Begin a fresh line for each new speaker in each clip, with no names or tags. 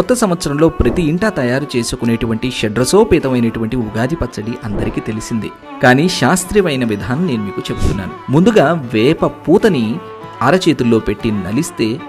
కొత్త సంవత్సరంలో ప్రతి ఇంటా తయారు చేసుకునేటువంటి షడ్రసోపేతమైనటువంటి ఉగాది పచ్చడి అందరికీ తెలిసిందే. కానీ శాస్త్రీయమైన విధానం నేను మీకు చెబుతున్నాను. ముందుగా వేప పూతని అరచేతుల్లో పెట్టి నలిస్తే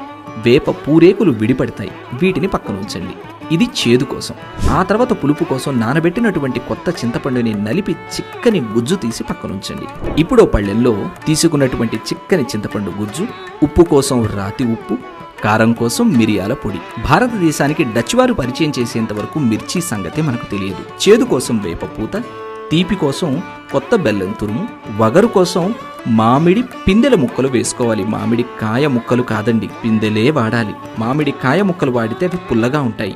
వేప పూరేకులు విడిపడతాయి. వీటిని పక్కన ఉంచండి. ఇది చేదు కోసం. ఆ తర్వాత పులుపు కోసం నానబెట్టినటువంటి కొత్త చింతపండుని నలిపి చిక్కని గుజ్జు తీసి పక్కనుంచండి ఇప్పుడు పళ్ళెల్లో తీసుకున్నటువంటి చిక్కని చింతపండు గుజ్జు ఉప్పు కోసం రాతి ఉప్పు కారం కోసం మిరియాల పొడి. భారతదేశానికి డచ్ వారు పరిచయం చేసేంత వరకు మిర్చి సంగతి మనకు తెలియదు. చేదు కోసం వేప పూత తీపి కోసం కొత్త బెల్లం తురుము వగరు కోసం మామిడి పిందెల ముక్కలు వేసుకోవాలి. మామిడి కాయ ముక్కలు కాదండి పిందెలే వాడాలి. మామిడి కాయ ముక్కలు వాడితే అవి పుల్లగా ఉంటాయి.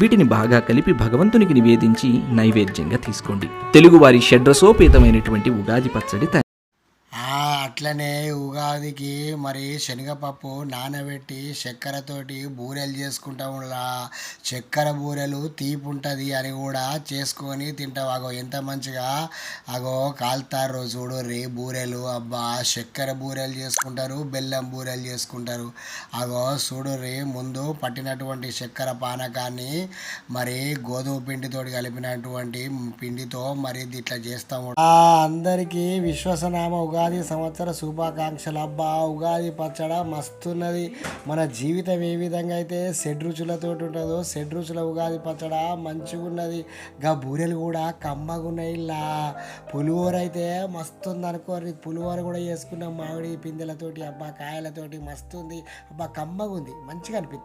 వీటిని బాగా కలిపి భగవంతునికి నివేదించి నైవేద్యంగా తీసుకోండి. తెలుగువారి షడ్రసోపేతమైనటువంటి ఉగాది పచ్చడి తయారు
అట్లనే ఉగాదికి మరి శనగపప్పు నానబెట్టి చక్కెరతోటి బూరెలు చేసుకుంటాములా చక్కెర బూరెలు తీపి ఉంటుంది అని కూడా చేసుకొని తింటాం. అగో ఎంత మంచిగా? అగో కాల్తారు చూడు. రే బూరెలు అబ్బా! చక్కెర బూరెలు చేసుకుంటారు బెల్లం బూరెలు చేసుకుంటారు. అగో చూడు రే ముందు పట్టినటువంటి చక్కెర పానకాన్ని మరి గోధుమ పిండితోటి కలిపినటువంటి పిండితో మరి ఇట్లా చేస్తాము అందరికీ విశ్వసనామ ఉగాది సంవత్సరం శుభాకాంక్షలు. అబ్బా ఉగాది పచ్చడ మస్తున్నది. మన జీవితం ఏ విధంగా అయితే షడ్రుచులతో ఉంటుందో షడ్రుచుల ఉగాది పచ్చడ మంచిగున్నది. గా బూరెలు కూడా కమ్మగున్నాయి ఇలా. పులిహోర అయితే మస్తు ఉంది అనుకోరి పులిహోర కూడా చేసుకున్నాం మామిడి పిందెలతోటి అబ్బా కాయలతోటి మస్తు ఉంది అబ్బా కమ్మగా ఉంది మంచిగా అనిపిస్తుంది.